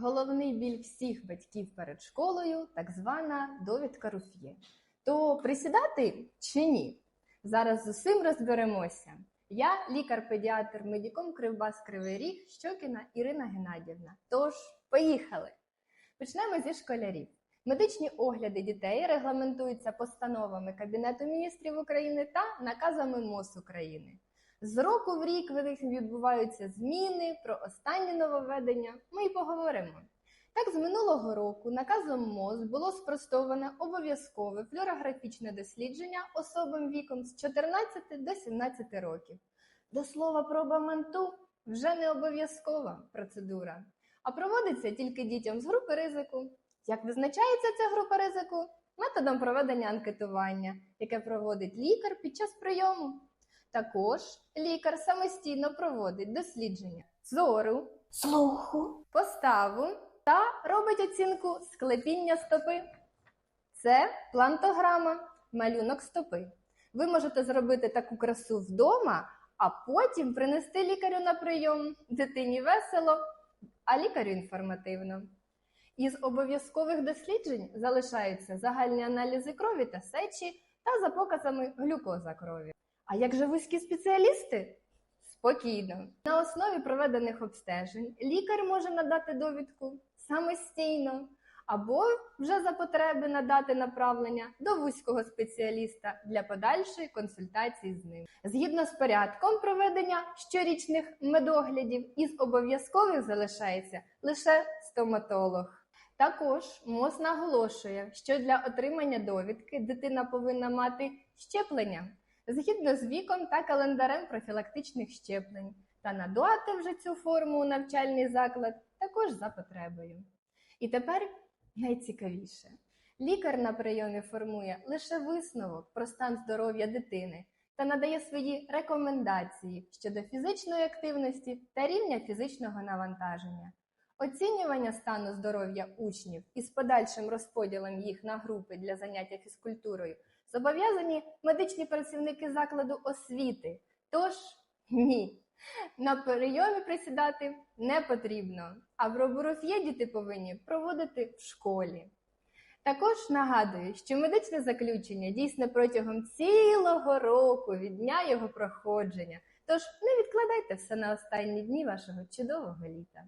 Головний біль всіх батьків перед школою так звана довідка Руф'є. То присідати чи ні? Зараз з усім розберемося. Я лікар-педіатр медиком Кривбас Кривий Ріг Щокіна Ірина Геннадівна. Тож, поїхали! Почнемо зі школярів. Медичні огляди дітей регламентуються постановами Кабінету міністрів України та наказами МОЗ України. З року в рік в них відбуваються зміни про останні нововведення. Ми й поговоримо. Так, з минулого року наказом МОЗ було спростоване обов'язкове флюорографічне дослідження особам віком з 14 до 17 років. До слова, проба манту вже не обов'язкова процедура, а проводиться тільки дітям з групи ризику. Як визначається ця група ризику? Методом проведення анкетування, яке проводить лікар під час прийому. Також лікар самостійно проводить дослідження зору, слуху, поставу та робить оцінку склепіння стопи. Це плантограма, малюнок стопи. Ви можете зробити таку красу вдома, а потім принести лікарю на прийом. Дитині весело, а лікарю інформативно. Із обов'язкових досліджень залишаються загальні аналізи крові та сечі та за показами глюкоза крові. А як же вузькі спеціалісти? Спокійно. На основі проведених обстежень лікар може надати довідку самостійно або вже за потреби надати направлення до вузького спеціаліста для подальшої консультації з ним. Згідно з порядком проведення щорічних медоглядів, із обов'язкових залишається лише стоматолог. Також МОЗ наголошує, що для отримання довідки дитина повинна мати щеплення згідно з віком та календарем профілактичних щеплень та надати вже цю форму у навчальний заклад також за потребою. І тепер найцікавіше. Лікар на прийомі формує лише висновок про стан здоров'я дитини та надає свої рекомендації щодо фізичної активності та рівня фізичного навантаження. Оцінювання стану здоров'я учнів із подальшим розподілом їх на групи для заняття фізкультурою зобов'язані медичні працівники закладу освіти. Тож ні, на прийомі присідати не потрібно, а в робороф'є діти повинні проводити в школі. Також нагадую, що медичне заключення дійсне протягом цілого року від дня його проходження. Тож не відкладайте все на останні дні вашого чудового літа.